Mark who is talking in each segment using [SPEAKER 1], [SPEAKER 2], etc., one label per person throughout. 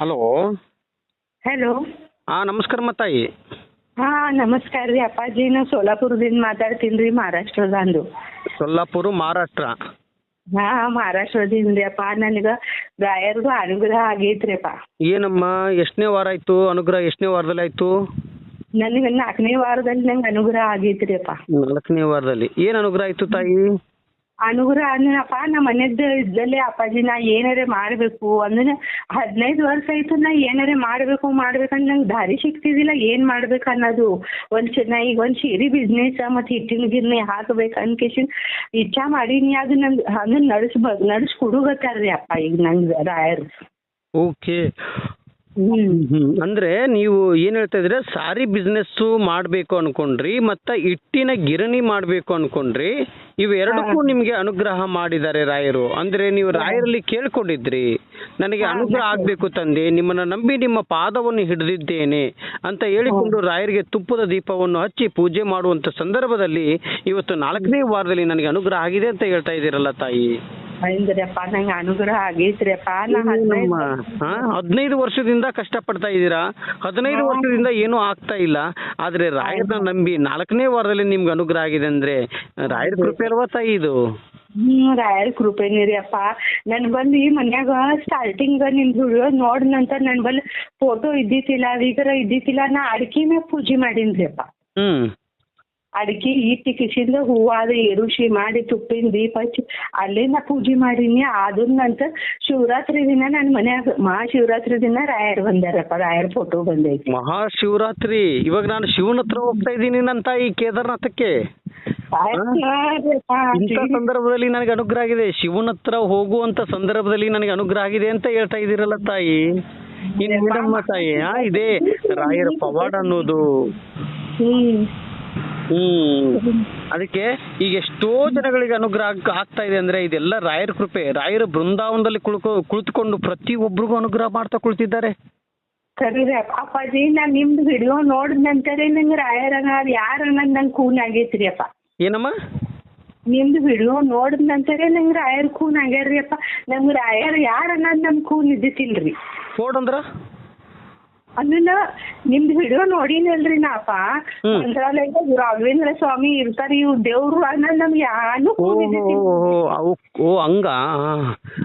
[SPEAKER 1] Hello.
[SPEAKER 2] Hello.
[SPEAKER 1] ಹಾ ನಮಸ್ಕಾರ ತಾಯಿ
[SPEAKER 2] ಹಾ ನಮಸ್ಕಾರ ರೀ ಅಪ್ಪಾಜಿ. ನಾವು ಸೋಲಾಪುರದಿಂದ ಮಾತಾಡ್ತೀನಿ ರೀ ಮಹಾರಾಷ್ಟ್ರದಂದು.
[SPEAKER 1] ಸೋಲಾಪುರ ಮಹಾರಾಷ್ಟ್ರ.
[SPEAKER 2] ಹಾ ಮಹಾರಾಷ್ಟ್ರದಿಂದ ರೀ ಅಪ್ಪ. ನನಗೆ ರಾಯರ್ದು ಅನುಗ್ರಹ ಆಗೈತ್ರಿ ಅಪ್ಪ
[SPEAKER 1] ಏನಮ್ಮ ಎಷ್ಟನೇ ವಾರ ಆಯ್ತು? ಅನುಗ್ರಹ ಎಷ್ಟನೇ ವಾರದಲ್ಲಿ ಆಯ್ತು?
[SPEAKER 2] ನನಗೆ ನಾಲ್ಕನೇ ವಾರದಲ್ಲಿ ನಂಗೆ ಅನುಗ್ರಹ ಆಗೈತ್ರಿ ಅಪ್ಪ
[SPEAKER 1] ನಾಲ್ಕನೇ ವಾರದಲ್ಲಿ. ಏನ್ ಅನುಗ್ರಹ ಆಯ್ತು ತಾಯಿ?
[SPEAKER 2] ಅನುಗ್ರಹ ಅಪ್ಪ ನಮ್ಮ ಮನೆದ್ದು ಇದ್ದಲ್ಲೇ ಅಪ್ಪಾಜಿ, ನಾ ಏನಾರೇ ಮಾಡಬೇಕು ಅಂದ್ರೆ ಹದಿನೈದು ವರ್ಷ ಆಯ್ತು ನಾ ಏನಾರೇ ಮಾಡಬೇಕು ಮಾಡ್ಬೇಕಂತ ನಂಗೆ ದಾರಿ ಸಿಗ್ತಿದ್ದಿಲ್ಲ ಏನು ಮಾಡ್ಬೇಕು ಅನ್ನೋದು. ಒಂದು ನಾ ಈಗ ಒಂದು ಸೀರೆ ಬಿಸ್ನೆಸ್ ಮತ್ತು ಹಿಟ್ಟಿನ ಗಿರ್ನಿ ಹಾಕ್ಬೇಕು ಅನ್ಕೇಶನ್ ಇಚ್ಛಾ ಮಾಡೀನಿ, ಅದು ನಂಗೆ, ಹಂಗೆ ನಡ್ಸ್ ಬ, ನಡ್ಸ್ ಕೊಡುಗತ್ತಾರ್ರಿ ಅಪ್ಪ ಈಗ ನಂಗೆ ರಾಯರು.
[SPEAKER 1] ಓಕೆ.
[SPEAKER 2] ಹ್ಞೂ
[SPEAKER 1] ನೀವು ಏನ್ ಹೇಳ್ತಾ ಇದ್ರೆ ಸಾರಿ ಬಿಸ್ನೆಸ್ ಮಾಡ್ಬೇಕು ಅನ್ಕೊಂಡ್ರಿ ಮತ್ತ ಹಿಟ್ಟಿನ ಗಿರಣಿ ಮಾಡ್ಬೇಕು ಅನ್ಕೊಂಡ್ರಿ ಇವೆರಡಕ್ಕೂ ನಿಮ್ಗೆ ಅನುಗ್ರಹ ಮಾಡಿದ್ದಾರೆ ರಾಯರು. ಅಂದ್ರೆ ನೀವು ರಾಯರಲ್ಲಿ ಕೇಳ್ಕೊಂಡಿದ್ರಿ ನನಗೆ ಅನುಗ್ರಹ ಆಗ್ಬೇಕು ತಂದೆ ನಿಮ್ಮನ್ನ ನಂಬಿ ನಿಮ್ಮ ಪಾದವನ್ನು ಹಿಡಿದಿದ್ದೇನೆ ಅಂತ ಹೇಳಿಕೊಂಡು ರಾಯರಿಗೆ ತುಪ್ಪದ ದೀಪವನ್ನು ಹಚ್ಚಿ ಪೂಜೆ ಮಾಡುವಂತ ಸಂದರ್ಭದಲ್ಲಿ ಇವತ್ತು ನಾಲ್ಕನೇ ವಾರದಲ್ಲಿ ನನಗೆ ಅನುಗ್ರಹ ಆಗಿದೆ ಅಂತ ಹೇಳ್ತಾ ಇದ್ದೀರಲ್ಲ ತಾಯಿ.
[SPEAKER 2] ನಂಗೆ ಅನುಗ್ರಹ ಆಗೈತ್ರಿ ಅಪ್ಪ ನಾ ಹದಿನೈದು
[SPEAKER 1] ವರ್ಷದಿಂದ ಕಷ್ಟಪಡ್ತಾ ಇದ್ದೀರಾ? ಹದಿನೈದು ವರ್ಷದಿಂದ ಏನೂ ಆಗ್ತಾ ಇಲ್ಲ. ಆದ್ರೆ ರಾಯರನ್ನ ನಂಬಿ ನಾಲ್ಕನೇ ವಾರದಲ್ಲಿ ನಿಮ್ಗೆ ಅನುಗ್ರಹ ಆಗಿದೆ ಅಂದ್ರೆ ರಾಯರ ಕೃಪೆ ಅಲ್ವಾ ತಾಯಿ ಇದು?
[SPEAKER 2] ಹ್ಮ್ ರಾಯರ ಕೃಪೆನೇ ರೀ ಅಪ್ಪ ನನ್ ಬಂದು ಈ ಮನ್ಯಾಗ ಸ್ಟಾರ್ಟಿಂಗ್ ನಿನ್ ವಿಡಿಯೋ ನೋಡ್ ನಂತರ ನನ್ ಬಲ್ ಫೋಟೋ ಇದ್ದಿತ್ತಿಲ್ಲ ವಿಗ್ರಹ ಇದ್ದಿತ್ತಿಲ್ಲ ನಾ ಅಡಿಕೆ ಮ್ಯಾಗ ಪೂಜೆ ಮಾಡೀನ್ರಿ ಅಪ್ಪ
[SPEAKER 1] ಹ್ಮ್.
[SPEAKER 2] ಅಡಿಕೆ ಈಟಿ ಕಿಸಿಂದ ಹೂವಾದ ಎರುಷಿ ಮಾಡಿ ತುಪ್ಪಿನ ದೀಪ ಹಚ್ಚಿ ಅಲ್ಲೇ ನಾ ಪೂಜೆ ಮಾಡೀನಿ. ಅದನ್ನಂತ ನಂತರ ಶಿವರಾತ್ರಿ ದಿನ ನನ್ನ ಮನ್ಯಾಗ ಮಹಾಶಿವರಾತ್ರಿ ದಿನ ರಾಯರ್ ಬಂದಾರಪ್ಪ ರಾಯರ್ ಫೋಟೋ ಬಂದೈತಿ.
[SPEAKER 1] ಮಹಾಶಿವರಾತ್ರಿ? ಇವಾಗ ನಾನು ಶಿವನ ಹತ್ರ ಹೋಗ್ತಾ ಇದ್ದೀನಿ ನನ್ನ ತಾಯಿ ಕೇದಾರ್ನಾಥಕ್ಕೆ. ಇಂಥ ಸಂದರ್ಭದಲ್ಲಿ ನನಗೆ ಅನುಗ್ರಹ ಆಗಿದೆ. ಶಿವನ ಹತ್ರ ಹೋಗುವಂತ ಸಂದರ್ಭದಲ್ಲಿ ನನಗೆ ಅನುಗ್ರಹ ಆಗಿದೆ ಅಂತ ಹೇಳ್ತಾ ಇದ್ದೀರಲ್ಲ ತಾಯಿ? ಇನ್ನು ತಾಯಿ ಇದೇ ರಾಯರ ಪವಾಡ ಅನ್ನೋದು.
[SPEAKER 2] ಹ್ಮ್.
[SPEAKER 1] ಅದಕ್ಕೆ ಈಗ ಎಷ್ಟೋ ಜನಗಳಿಗೆ ಅನುಗ್ರಹ ಆಗ್- ಆಗ್ತಾ ಇದೆ ಅಂದ್ರೆ ಇದೆಲ್ಲ ರಾಯರ ಕೃಪೆ ರಾಯರ ಬೃಂದಾವನದಲ್ಲಿ ಕುಳ್ಕೊ ಕುಳಿತುಕೊಂಡು ಪ್ರತಿ ಒಬ್ರಿಗೂ ಅನುಗ್ರಹ ಮಾಡ್ತಾ ಕುಳಿತಿದ್ದಾರೆ.
[SPEAKER 2] ಸರಿ ರೀ ಅಪ್ಪ ಅಪ್ಪಾಜಿ ನಾ ನಿಮ್ದು ವಿಡಿಯೋ ನೋಡಿದ ನಂತರ ನಂಗೆ ರಾಯರ ಅನ್ನೋದು ಯಾರು ಅನ್ನೋದು ನಂಗೆ ಖೂನ್ ಆಗೈತ್ರಿ ಅಪ್ಪ.
[SPEAKER 1] ಏನಮ್ಮ?
[SPEAKER 2] ನಿಮ್ದು ವಿಡಿಯೋ ನೋಡಿದ ನಂತರ ನಂಗೆ ರಾಯರ್ ಖೂನ್ ಆಗ್ಯಾರ್ರಿ ಅಪ್ಪ. ನಮ್ಗೆ ರಾಯರ್ ಯಾರು ಅನ್ನೋದು ನಮ್ಗೆ ಖೂನ್ ಇದ್ದಿತ್ತಿಲ್ರಿ.
[SPEAKER 1] ಕೋಡ್ ಅಂದ್ರ?
[SPEAKER 2] ಅದನ್ನ ನಿಮ್ದು ವಿಡಿಯೋ ನೋಡಿನಲ್ರಿ
[SPEAKER 1] ನಾಪ.
[SPEAKER 2] ಮಂತ್ರಾಲಯದಾಗ ರಾಘವೇಂದ್ರ ಸ್ವಾಮಿ ಇರ್ತಾರ ಇವ್ ದೇವ್ರು ಅನ್ನೋದು ನಮ್ಗೆ ಖೂನ್
[SPEAKER 1] ಅವು ಓ ಹಂಗ?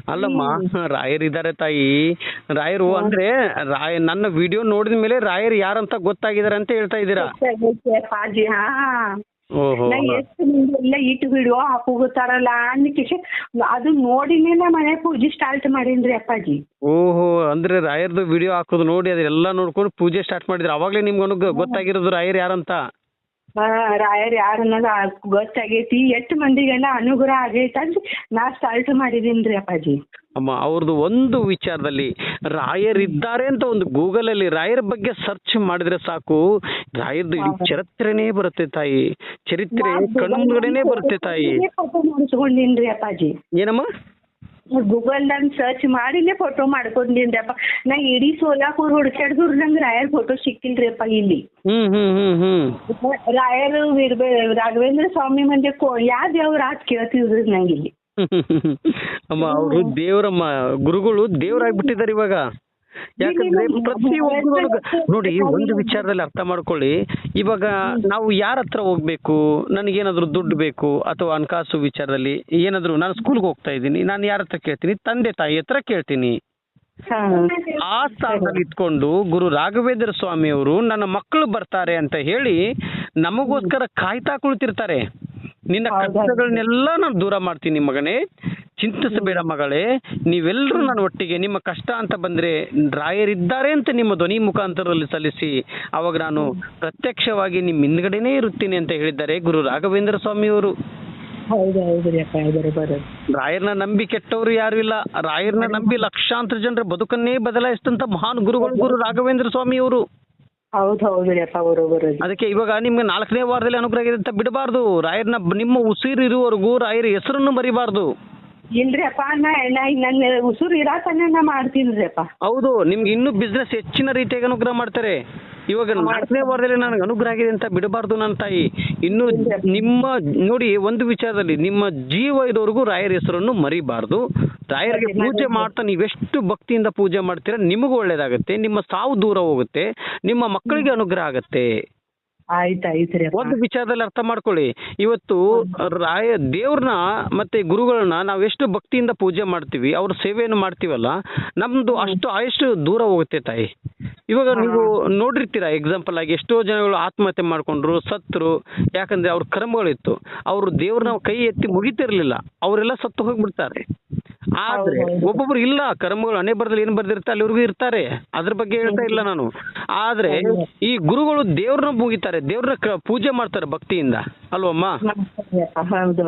[SPEAKER 1] ಅಲ್ಲಮ್ಮ ರಾಯರಿದ್ದಾರೆ ತಾಯಿ. ರಾಯರು ಅಂದ್ರೆ ರಾಯ ನನ್ನ ವಿಡಿಯೋ ನೋಡಿದ ಮೇಲೆ ರಾಯರು ಯಾರಂತ ಗೊತ್ತಾಗಿದಾರೆ ಅಂತ ಹೇಳ್ತಾ ಇದ್ದೀರಾ?
[SPEAKER 2] ಎಷ್ಟು ನಿಮ್ದೆಲ್ಲ ಇಟ್ಟು ವಿಡಿಯೋ ಹಾಕೋಗುತ್ತಾರಲ್ಲ ಅನ್ನಕ್ಕೆ ಅದು ನೋಡಿನೇ ಮನೆ ಪೂಜೆ ಸ್ಟಾರ್ಟ್ ಮಾಡಿನ್ರಿ ಅಪ್ಪಾಜಿ.
[SPEAKER 1] ಓಹೋ ಅಂದ್ರೆ ರಾಯರ್ದು ವಿಡಿಯೋ ಹಾಕೋದು ನೋಡಿ ಅದೆಲ್ಲ ನೋಡ್ಕೊಂಡು ಪೂಜೆ ಸ್ಟಾರ್ಟ್ ಮಾಡಿದ್ರು. ಅವಾಗ್ಲೇ ನಿಮ್ಗೆ ಗೊತ್ತಾಗಿರೋದು ರಾಯರ್ ಯಾರಂತ?
[SPEAKER 2] ರಾಯರ್ ಯಾರು ಅನ್ನೋದು ಗೊತ್ತಾಗೈತಿ? ಎಷ್ಟು ಮಂದಿಗೆಲ್ಲ ಅನುಗ್ರಹ ಆಗೈತೆ ಅಂತ ನಾ ಸ್ಟಾರ್ಟ್ ಮಾಡಿದೀನ್ರಿ ಅಪ್ಪಾಜಿ.
[SPEAKER 1] ಅಮ್ಮ ಅವ್ರದ್ದು ಒಂದು ವಿಚಾರದಲ್ಲಿ ರಾಯರಿದ್ದಾರೆ ಅಂತ ಒಂದು ಗೂಗಲಲ್ಲಿ ರಾಯರ ಬಗ್ಗೆ ಸರ್ಚ್ ಮಾಡಿದ್ರೆ ಸಾಕು. ರಾಯರ್ದು ಚರಿತ್ರೆನೇ ಬರುತ್ತೆ ತಾಯಿ. ಚರಿತ್ರೆ ಕಣ್ಮುಂದ್ಗಡೆನೇ ಬರುತ್ತೆ ತಾಯಿ. ಏನಮ್ಮ?
[SPEAKER 2] ಗೂಗಲ್ದಾಗ ಸರ್ಚ್ ಮಾಡಿನೇ ಫೋಟೋ ಮಾಡ್ಕೊಂಡಿನ್ರಿ ಅಪ್ಪ ನಾ ಇಡೀ ಸೋಲಾಪುರ್ ಹುಡ್ಕ್ಯಾಡ್ದ್ರು ನಂಗೆ ರಾಯರ್ ಫೋಟೋ ಸಿಕ್ಕಿಲ್ರಿಪ್ಪ ಇಲ್ಲಿ. ರಾಯರ್ ರಾಘವೇಂದ್ರ ಸ್ವಾಮಿ ಮಂದಿ ಯಾವ್ ಯಾವ ದೇವ್ರ ಆತ್ ಕೇಳ್ತಿದ್ರಿ ನಂಗೆ ಇಲ್ಲಿ.
[SPEAKER 1] ಅಮ್ಮ ಅವರು ದೇವರಮ್ಮ ಗುರುಗಳು ದೇವರಾಗ್ಬಿಟ್ಟಿದ್ದಾರೆ ಇವಾಗ. ಯಾಕಂದ್ರೆ ಪ್ರತಿ ಒಬ್ಬರು ನೋಡಿ ಒಂದು ವಿಚಾರದಲ್ಲಿ ಅರ್ಥ ಮಾಡ್ಕೊಳ್ಳಿ. ಇವಾಗ ನಾವು ಯಾರ ಹತ್ರ ಹೋಗ್ಬೇಕು? ನನಗೇನಾದ್ರೂ ದುಡ್ಡು ಬೇಕು ಅಥವಾ ಹಣಕಾಸು ವಿಚಾರದಲ್ಲಿ ಏನಾದ್ರು ನಾನು ಸ್ಕೂಲ್ಗೆ ಹೋಗ್ತಾ ಇದ್ದೀನಿ ನಾನು ಯಾರ ಹತ್ರ ಕೇಳ್ತೀನಿ? ತಂದೆ ತಾಯಿ ಹತ್ರ ಕೇಳ್ತೀನಿ. ಆ ಸ್ಥಾನದಲ್ಲಿ ಇಟ್ಕೊಂಡು ಗುರು ರಾಘವೇಂದ್ರ ಸ್ವಾಮಿಯವರು ನನ್ನ ಮಕ್ಕಳು ಬರ್ತಾರೆ ಅಂತ ಹೇಳಿ ನಮಗೋಸ್ಕರ ಕಾಯ್ತಾ ಕುಳಿತಿರ್ತಾರೆ. ನಿನ್ನ ಕಷ್ಟಗಳನ್ನೆಲ್ಲ ನಾನು ದೂರ ಮಾಡ್ತೀನಿ ಮಗನೇ. ಚಿಂತಿಸಬೇಡ ಮಗಳೇ ನೀವೆಲ್ಲರೂ ನನ್ನ ಒಟ್ಟಿಗೆ ನಿಮ್ಮ ಕಷ್ಟ ಅಂತ ಬಂದ್ರೆ ರಾಯರಿದ್ದಾರೆ ಅಂತ ನಿಮ್ಮ ಧ್ವನಿ ಮುಖಾಂತರದಲ್ಲಿ ಸಲ್ಲಿಸಿ ಅವಾಗ ನಾನು ಪ್ರತ್ಯಕ್ಷವಾಗಿ ನಿಮ್ಮ ಹಿಂದ್ಗಡೆನೆ ಇರುತ್ತೇನೆ ಅಂತ ಹೇಳಿದ್ದಾರೆ ಗುರು ರಾಘವೇಂದ್ರ ಸ್ವಾಮಿಯವರು. ರಾಯರ್ನ ನಂಬಿ ಕೆಟ್ಟವರು ಯಾರು ಇಲ್ಲ. ರಾಯರ್ನ ನಂಬಿ ಲಕ್ಷಾಂತರ ಜನರ ಬದುಕನ್ನೇ ಬದಲಾಯಿಸಿದಂತ ಮಹಾನ್ ಗುರುಗಳು ಗುರು ರಾಘವೇಂದ್ರ ಸ್ವಾಮಿಯವರು. ಅದಕ್ಕೆ ಇವಾಗ ನಿಮ್ಗೆ ನಾಲ್ಕನೇ ವಾರದಲ್ಲಿ ಅನುಗ್ರಹ ಇದೆ ಅಂತ ಬಿಡಬಾರ್ದು. ರಾಯರ್ನ ನಿಮ್ಮ ಉಸಿರು ಇರುವವರೆಗೂ ರಾಯರ ಹೆಸರನ್ನು ಮರಿಬಾರ್ದು.
[SPEAKER 2] ಇಲ್ರಿ ಅಪ್ಪ ನಾ ನಾ ನನ್ನ ಉಸುರು ಇರಾತನ ನಾ
[SPEAKER 1] ಹೌದು ನಿಮ್ಗೆ ಇನ್ನೂ ಬಿಸ್ನೆಸ್ ಹೆಚ್ಚಿನ ರೀತಿಯಾಗಿ ಅನುಗ್ರಹ ಮಾಡ್ತಾರೆ. ಇವಾಗ ನಾಲ್ಕನೇ ವಾರದಲ್ಲಿ ನನಗೆ ಅನುಗ್ರಹ ಆಗಿದೆ ಅಂತ ಬಿಡಬಾರ್ದು ನನ್ನ ತಾಯಿ. ಇನ್ನು ನಿಮ್ಮ ನೋಡಿ ಒಂದು ವಿಚಾರದಲ್ಲಿ ನಿಮ್ಮ ಜೀವ ಇರೋವರೆಗೂ ರಾಯರ ಹೆಸರನ್ನು ಮರಿಬಾರ್ದು. ರಾಯರಿಗೆ ಪೂಜೆ ಮಾಡ್ತಾ ನೀವೆಷ್ಟು ಭಕ್ತಿಯಿಂದ ಪೂಜೆ ಮಾಡ್ತೀರಾ ನಿಮಗೂ ಒಳ್ಳೇದಾಗುತ್ತೆ ನಿಮ್ಮ ಸಾವು ದೂರ ಹೋಗುತ್ತೆ ನಿಮ್ಮ ಮಕ್ಕಳಿಗೆ ಅನುಗ್ರಹ ಆಗುತ್ತೆ. ಒಂದು ವಿಚಾರದಲ್ಲಿ ಅರ್ಥ ಮಾಡ್ಕೊಳ್ಳಿ. ಇವತ್ತು ರಾಯ ದೇವ್ರನ್ನ ಮತ್ತೆ ಗುರುಗಳನ್ನ ನಾವು ಎಷ್ಟು ಭಕ್ತಿಯಿಂದ ಪೂಜೆ ಮಾಡ್ತೀವಿ ಅವ್ರ ಸೇವೆಯನ್ನು ಮಾಡ್ತೀವಲ್ಲ ನಮ್ದು ಅಷ್ಟು ಆಯಷ್ಟು ದೂರ ಹೋಗುತ್ತೆ ತಾಯಿ. ಇವಾಗ ನೀವು ನೋಡಿರ್ತೀರಾ ಎಕ್ಸಾಂಪಲ್ ಆಗಿ ಎಷ್ಟೋ ಜನಗಳು ಆತ್ಮಹತ್ಯೆ ಮಾಡ್ಕೊಂಡ್ರು ಸತ್ರು ಯಾಕಂದ್ರೆ ಅವ್ರ ಕರ್ಮಗಳಿತ್ತು ಅವರು ದೇವ್ರನ್ನ ಕೈ ಎತ್ತಿ ಮುಗಿತಿರ್ಲಿಲ್ಲ ಅವರೆಲ್ಲ ಸತ್ತು ಹೋಗ್ಬಿಡ್ತಾರೆ. ಆದ್ರೆ ಒಬ್ಬೊಬ್ರು ಇಲ್ಲ ಕರ್ಮಗಳು ಹಣೆ ಬರದಲ್ಲಿ ಏನ್ ಬರ್ದಿರುತ್ತೆ ಅಲ್ಲಿವರೆಗೂ ಇರ್ತಾರೆ. ಅದ್ರ ಬಗ್ಗೆ ಹೇಳ್ತಾ ಇಲ್ಲ ನಾನು. ಆದ್ರೆ ಈ ಗುರುಗಳು ದೇವ್ರನ್ನ ಮುಗಿತಾರೆ ದೇವ್ರನ್ನ ಪೂಜೆ ಮಾಡ್ತಾರೆ ಭಕ್ತಿಯಿಂದ. ಅಲ್ವಮ್ಮ?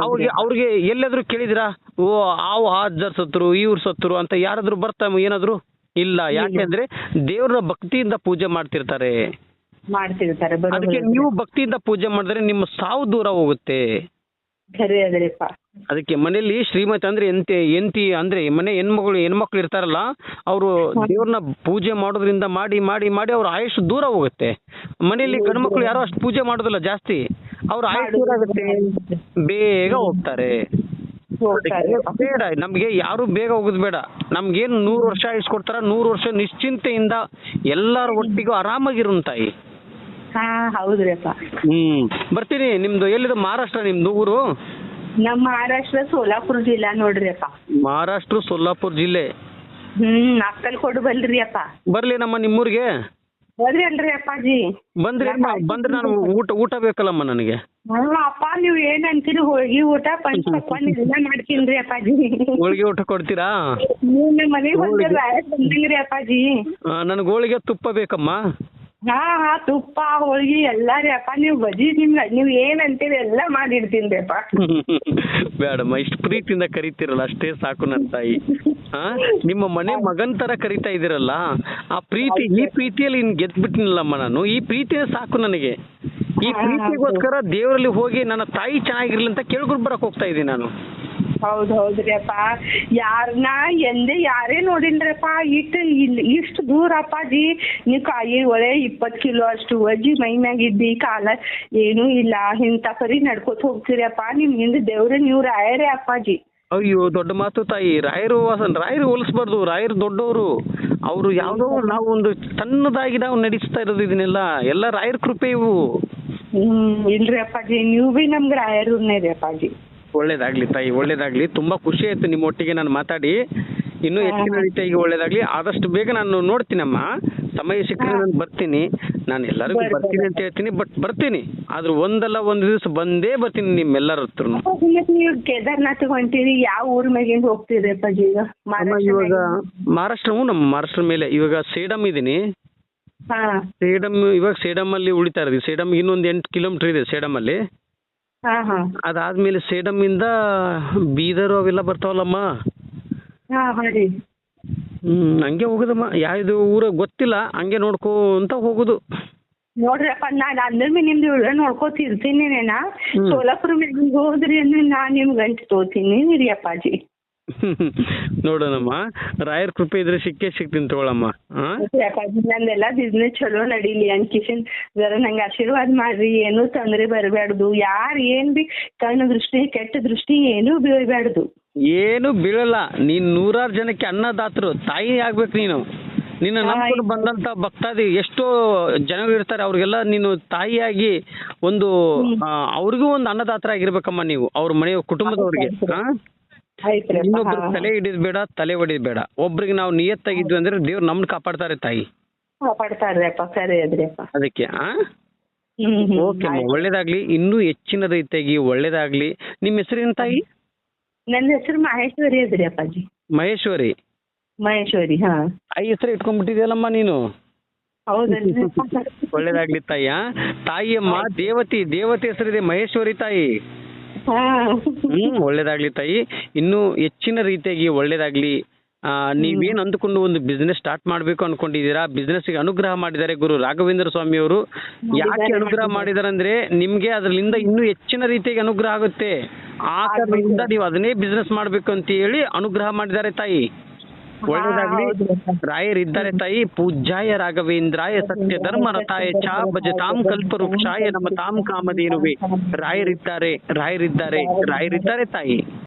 [SPEAKER 1] ಅವ್ರಿಗೆ ಅವ್ರಿಗೆ ಎಲ್ಲಾದ್ರೂ ಕೇಳಿದಿರಾ ಓ ಆವ್ ಆಜ್ಜರ್ ಸತ್ರು ಇವ್ರು ಸತ್ರು ಅಂತ ಯಾರಾದ್ರೂ ಬರ್ತಾ ಏನಾದ್ರು? ಇಲ್ಲ. ಯಾಕೆಂದ್ರೆ ದೇವ್ರ ಭಕ್ತಿಯಿಂದ ಪೂಜೆ ಮಾಡ್ತಿರ್ತಾರೆ.
[SPEAKER 2] ಮಾಡ್ತಿರ್ತಾರೆ
[SPEAKER 1] ಅದಕ್ಕೆ ನೀವು ಭಕ್ತಿಯಿಂದ ಪೂಜೆ ಮಾಡಿದ್ರೆ ನಿಮ್ಮ ಸಾವು ದೂರ ಹೋಗುತ್ತೆ.
[SPEAKER 2] ಖರೆ ಅದ್ರಿಪ್ಪ.
[SPEAKER 1] ಅದಕ್ಕೆ ಮನೆಯಲ್ಲಿ ಶ್ರೀಮತಿ ಅಂದ್ರೆ ಎಂತೆ ಎಂತಿ ಅಂದ್ರೆ ಮನೆ ಹೆಣ್ಮಗಳು ಹೆಣ್ಮಕ್ಳು ಇರ್ತಾರಲ್ಲ ಅವರು ದೇವ್ರನ್ನ ಪೂಜೆ ಮಾಡೋದ್ರಿಂದ ಮಾಡಿ ಮಾಡಿ ಮಾಡಿ ಅವ್ರ ಆಯುಷ್ ದೂರ ಹೋಗುತ್ತೆ. ಮನೆಯಲ್ಲಿ ಗಂಡ್ಮಕ್ಳು ಯಾರು ಅಷ್ಟು ಪೂಜೆ ಮಾಡೋದಿಲ್ಲ ಜಾಸ್ತಿ. ಅವ್ರ ಆಯುಷ್ ದೂರ ಆಗುತ್ತೆ. ಬೇಗ ಹೋಗ್ತಾರೆ. ಬೇಡ ನಮ್ಗೆ ಯಾರು ಬೇಗ ಹೋಗುದು ಬೇಡ. ನಮ್ಗೇನು ನೂರು ವರ್ಷ ಆಯುಷ್ ಕೊಡ್ತಾರ ನೂರು ವರ್ಷ ನಿಶ್ಚಿಂತೆಯಿಂದ ಎಲ್ಲಾರ ಒಟ್ಟಿಗೂ ಆರಾಮಾಗಿರೋನ್ ತಾಯಿ.
[SPEAKER 2] ಹಾ ಹೌದ್ರಿಪ್ಪ.
[SPEAKER 1] ಹ್ಮ್. ಬರ್ತೀನಿ ನಿಮ್ದು ಎಲ್ಲಿದು? ಮಹಾರಾಷ್ಟ್ರ ನಿಮ್ದು ಊರು?
[SPEAKER 2] ನಮ್ಮ ಮಹಾರಾಷ್ಟ್ರ ಸೋಲಾಪುರ ಜಿಲ್ಲಾ ನೋಡ್ರಿ ಅಪ್ಪ
[SPEAKER 1] ಮಹಾರಾಷ್ಟ್ರ ಸೋಲಾಪುರ್ ಜಿಲ್ಲೆ.
[SPEAKER 2] ಹ್ಮ್ ಅಕ್ಕಲ್ ಕೊಡು ಬಲ್ರಿ ಅಪ್ಪ
[SPEAKER 1] ಬರ್ಲಿ ನಮ್ಮ ನಿಮ್ಮೂರಿಗೆ.
[SPEAKER 2] ಬರ್ರಿ ಅಲ್ರಿ ಅಪ್ಪಾಜಿ
[SPEAKER 1] ಬಂದ್ರಿ ಬಂದ್ರೆ ನಾನು ಊಟ ಊಟ ಬೇಕಲ್ಲಮ್ಮ ನನಗೆ.
[SPEAKER 2] ಅಪ್ಪ ನೀವ್ ಏನ್ ಅಂತೀರಿ ಹೋಳ್ಗಿ ಊಟ ಪಂಚ ಪಕ್ವಾನ್ ಎಲ್ಲ ಮಾಡ್ತೀನ್ರಿ ಅಪ್ಪಾಜಿ
[SPEAKER 1] ಹೋಳಿಗೆ ಊಟ ಕೊಡ್ತೀರಾ?
[SPEAKER 2] ನೀವ್ ನಮ್ಮ ಮನೆಗ್ ಬಂದಿರ ಬಂದಂಗ್ರಿ ಅಪ್ಪಾಜಿ
[SPEAKER 1] ನನಗೆ ಹೋಳಿಗೆ ತುಪ್ಪ ಬೇಕಮ್ಮ.
[SPEAKER 2] ಹಾ ಹಾ ತುಪ್ಪ ಹೋಳ್ಗಿ ಎಲ್ಲಾ ಅಪ್ಪ ನೀವ್ ಬಜಿ ನಿಮ್ ನೀವ್ ಏನ್ ಅಂತೀರಿ ಎಲ್ಲಾ ಮಾಡಿಡ್ತೀನಿ ಅಪ್ಪಾ.
[SPEAKER 1] ಬೇಡಮ್ಮ ಇಷ್ಟು ಪ್ರೀತಿಯಿಂದ ಕರಿತೀರಲ್ಲ ಅಷ್ಟೇ ಸಾಕು ನನ್ನ ತಾಯಿ. ಹಾ ನಿಮ್ಮ ಮನೆ ಮಗನ್ ತರ ಕರಿತಾ ಇದೀರಲ್ಲ ಆ ಪ್ರೀತಿ ಈ ಪ್ರೀತಿಯಲ್ಲಿ ಇನ್ ಗೆದ್ಬಿಟ್ಟಿನಲ್ಲಮ್ಮ ನಾನು ಈ ಪ್ರೀತಿನೇ ಸಾಕು ನನಗೆ. ಈ ಪ್ರೀತಿಗೋಸ್ಕರ ದೇವರಲ್ಲಿ ಹೋಗಿ ನನ್ನ ತಾಯಿ ಚೆನ್ನಾಗಿರ್ಲಿ ಅಂತ ಕೇಳ್ಕೊಂಡು ಬರಕ್ ಹೋಗ್ತಾ ಇದ್ದೀನಿ ನಾನು.
[SPEAKER 2] ಹೌದ್ ಹೌದ್ರಿ ಅಪ್ಪ ಯಾರನ್ನ ಎಂದೇ ಯಾರೇ ನೋಡಿಲ್ರಪ್ಪ ಇಷ್ಟ್ ಇಲ್ಲಿ ಇಷ್ಟು ದೂರ ಅಪ್ಪಾಜಿ ನೀವು ಕಾಯಿ ಒಳ್ಳೆ ಇಪ್ಪತ್ ಕಿಲೋ ಅಷ್ಟು ಅಜ್ಜಿ ಮೈ ಮ್ಯಾಗ ಇದ್ದಿ ಕಾಲ ಏನೂ ಇಲ್ಲ ಇಂತ ಪರಿ ನಡ್ಕೊತ ಹೋಗ್ತೀರಪ್ಪ ನಿಮ್ ಹಿಂದೆ ದೇವ್ರೆ ನೀವು ರಾಯರೇ ಅಪ್ಪಾಜಿ.
[SPEAKER 1] ಅಯ್ಯೋ ದೊಡ್ಡ ಮಾತು ತಾಯಿ. ರಾಯರು ರಾಯರು ಹೋಲಿಸ್ಬಾರ್ದು ರಾಯರು ದೊಡ್ಡವರು. ಅವರು ಯಾವ್ದೋ ನಾವು ಒಂದು ಸಣ್ಣದಾಗಿ ನಾವು ನಡೆಸ್ತಾ ಇರೋದು ಇದನ್ನೆಲ್ಲ ಎಲ್ಲ ರಾಯರ ಕೃಪೆ ಇವು.
[SPEAKER 2] ಹ್ಮ್ ಇಲ್ರಿ ಅಪ್ಪಾಜಿ ನೀವು ಬಿ ನಮ್ಗೆ ರಾಯರೂರ್ನೇ ರೀ ಅಪ್ಪಾಜಿ.
[SPEAKER 1] ಒಳ್ಳೇದಾಗ್ಲಿ ತಾಯಿ ಒಳ್ಳೇದಾಗ್ಲಿ. ತುಂಬಾ ಖುಷಿ ಆಯ್ತು ನಿಮ್ಮ ಒಟ್ಟಿಗೆ ನಾನು ಮಾತಾಡಿ. ಇನ್ನೂ ಹೆಚ್ಚಿನ ರೀತಿಯಾಗಿ ಒಳ್ಳೇದಾಗ್ಲಿ. ಆದಷ್ಟು ಬೇಗ ನಾನು ನೋಡ್ತೀನಮ್ಮ. ಸಮಯ ಸಿಕ್ಕರೆ ನಾನು ಬರ್ತೀನಿ. ನಾನು ಎಲ್ಲರಿಗೂ ಬರ್ತೀನಿ ಅಂತ ಹೇಳ್ತೀನಿ ಬಟ್ ಬರ್ತೀನಿ. ಆದ್ರೆ ಒಂದಲ್ಲ ಒಂದ್ ದಿವಸ ಬಂದೇ ಬರ್ತೀನಿ ನಿಮ್ಮೆಲ್ಲರ ಹತ್ರ
[SPEAKER 2] ನೀವು ಕೇದಾರ್ನಾಥ್ ಹೊಂಟಿರಿ ಯಾವ ಊರ್ ಮ್ಯಾಗಿಂದ ಹೋಗ್ತೀರಿ ಅಪ್ಪಾಜಿ ಈಗ?
[SPEAKER 1] ಇವಾಗ
[SPEAKER 2] ಮಹಾರಾಷ್ಟ್ರ
[SPEAKER 1] ಮಹಾರಾಷ್ಟ್ರ ಹ್ಞೂ ನಮ್ಮ ಮಹಾರಾಷ್ಟ್ರ ಮೇಲೆ. ಇವಾಗ ಸೇಡಮ್ ಇದೀನಿ.
[SPEAKER 2] ಹಾ.
[SPEAKER 1] ಸೇಡಮ್ ಇವಾಗ ಸೇಡಮ್ ಅಲ್ಲಿ ಉಳಿತಾ ಇರೋದು. ಸೇಡಮ್ ಇನ್ನೊಂದ್ ಎಂಟು ಕಿಲೋಮೀಟರ್ ಇದೆ ಸೇಡಮ್ ಅಲ್ಲಿ.
[SPEAKER 2] ಹಾ ಹಾ.
[SPEAKER 1] ಅದಾದ್ಮೇಲೆ ಸೇಡಮ್ ಇಂದ ಬೀದರ್ ಅವೆಲ್ಲ ಬರ್ತಾವಲ್ಲಮ್ಮ?
[SPEAKER 2] ಹಾ ಹಾ ರೀ.
[SPEAKER 1] ಹ್ಮ್ ಹಂಗೆ ಹೋಗುದಮ್ಮ. ಯಾವ್ದು ಊರ ಗೊತ್ತಿಲ್ಲ ಹಂಗೆ ನೋಡ್ಕೊಂತ ಹೋಗುದು.
[SPEAKER 2] ನೋಡ್ರಪ್ಪ ನಾನು ಅಂದ್ರ ಮೇಲೆ ನಿಮ್ದು ವಿಡಿಯೋ ನೋಡ್ಕೋತ ಇರ್ತೀನಿ ನಾ. ಸೋಲಾಪುರ ಮ್ಯಾಗಿಂದ ಹೋದ್ರಿ ಅಂದ್ರೆ ನಾ ನಿಮ್ಗೆ ಗಂಟು ತೋತೀನಿ ರೀ ಅಪ್ಪಾಜಿ.
[SPEAKER 1] ನೋಡೋಣಮ್ಮ. ರಾಯರ್ ಕೃಪೆ ಇದ್ರೆ ಸಿಕ್ಕೇ ಸಿಗ್ತೀನಿ ತಗೊಳಮ್ಮ.
[SPEAKER 2] ನಂದೆಲ್ಲ ಬಿಸ್ನೆಸ್ ಚಲೋ ನಡೀಲಿ. ಅನ್ಕಿಶನ್ ಜರ ನಂಗೆ ಆಶೀರ್ವಾದ ಮಾಡ್ರಿ. ಏನು ತೊಂದ್ರೆ ಬರಬಾರ್ದು ಯಾರ್ ಏನ್ ಬಿ ಕಣ್ಣು ದೃಷ್ಟಿ ಕೆಟ್ಟ ದೃಷ್ಟಿ ಏನು ಬೀಳಬಾರ್ದು
[SPEAKER 1] ಏನು ಬೀಳಲ್ಲ. ನೀನ್ ನೂರಾರು ಜನಕ್ಕೆ ಅನ್ನದಾತರು ತಾಯಿ ಆಗ್ಬೇಕು ನೀನು. ನಿನ್ನ ನಮ್ಮ ಬಂದಂತ ಭಕ್ತಾದಿ ಎಷ್ಟೋ ಜನಗಳು ಇರ್ತಾರೆ. ಅವ್ರಿಗೆಲ್ಲ ನೀನು ತಾಯಿಯಾಗಿ ಒಂದು ಅವ್ರಿಗೂ ಒಂದು ಅನ್ನದಾತರ ಆಗಿರ್ಬೇಕಮ್ಮ ನೀವು. ಅವ್ರ ಮನೆಯ ಕುಟುಂಬದವ್ರಿಗೆ. ಇನ್ನೊಬ್ರು ತಲೆ ಹಿಡಿದ್ ಬೇಡ ತಲೆ ಹೊಡಿದ್ ಬೇಡ. ಒಬ್ರಿಗೆ ನಾವು ನಿಯತ್ತಾಗಿದ್ವಿ ಅಂದ್ರೆ ದೇವ್ರು ನಮ್ಮನ್ನ ಕಾಪಾಡ್ತಾರೆ ತಾಯಿ.
[SPEAKER 2] ಅಪ್ಪ ಸರಿ
[SPEAKER 1] ಅದಕ್ಕೆ ಆ? ಓಕೆ ಒಳ್ಳೇದಾಗ್ಲಿ ಇನ್ನೂ ಹೆಚ್ಚಿನ ರೀತಿಯಾಗಿ ಒಳ್ಳೇದಾಗ್ಲಿ. ನಿಮ್ಮ ಹೆಸರೇನು ತಾಯಿ?
[SPEAKER 2] ನನ್ನ ಹೆಸರು ಮಹೇಶ್ವರಿ ಅದ್ರಿ ಅಪ್ಪಾಜಿ.
[SPEAKER 1] ಮಹೇಶ್ವರಿ.
[SPEAKER 2] ಮಹೇಶ್ವರಿ ಹಾ.
[SPEAKER 1] ಐ ಹೆಸರು ಇಟ್ಕೊಂಡ್ಬಿಟ್ಟಿದ್ಯಲ್ಲಮ್ಮ ನೀನು? ಒಳ್ಳೇದಾಗ್ಲಿ ತಾಯಿಯ? ತಾಯಿಯಮ್ಮ ದೇವತಿ ದೇವತೆ ಹೆಸರಿದೆ ಮಹೇಶ್ವರಿ ತಾಯಿ. ಹ್ಮ್ ಒಳ್ಳೇದಾಗ್ಲಿ ತಾಯಿ. ಇನ್ನು ಹೆಚ್ಚಿನ ರೀತಿಯಾಗಿ ಒಳ್ಳೇದಾಗ್ಲಿ. ಆ, ನೀವೇನ್ ಅಂದ್ಕೊಂಡು ಒಂದು ಬಿಸ್ನೆಸ್ ಸ್ಟಾರ್ಟ್ ಮಾಡ್ಬೇಕು ಅನ್ಕೊಂಡಿದೀರಾ business ಗೆ ಅನುಗ್ರಹ ಮಾಡಿದ್ದಾರೆ ಗುರು ರಾಘವೇಂದ್ರ ಸ್ವಾಮಿ ಅವರು. ಯಾಕೆ ಅನುಗ್ರಹ ಮಾಡಿದಾರಂದ್ರೆ ನಿಮ್ಗೆ ಅದರಿಂದ ಇನ್ನು ಹೆಚ್ಚಿನ ರೀತಿಯಾಗಿ ಅನುಗ್ರಹ ಆಗುತ್ತೆ. ಆ ಕಾರಣದಿಂದ ನೀವು ಅದನ್ನೇ ಬಿಸ್ನೆಸ್ ಮಾಡ್ಬೇಕು ಅಂತ ಹೇಳಿ ಅನುಗ್ರಹ ಮಾಡಿದ್ದಾರೆ ತಾಯಿ. ಒಳ್ಳೇದಾಗ್ಲಿ
[SPEAKER 2] ಹೌದು.
[SPEAKER 1] ರಾಯರಿದ್ದಾರೆ ತಾಯಿ. ಪೂಜ್ಯಾಯ ರಾಘವೇಂದ್ರಾಯ ಸತ್ಯ ಧರ್ಮ ರಥಾಯ ಚ ಕಲ್ಪ ವೃಕ್ಷಾಯ ನಮ್ಮ ತಾಮ್ ಕಾಮಧೇನುವೆ. ರಾಯರಿದ್ದಾರೆ ರಾಯರಿದ್ದಾರೆ ರಾಯರಿದ್ದಾರೆ ತಾಯಿ.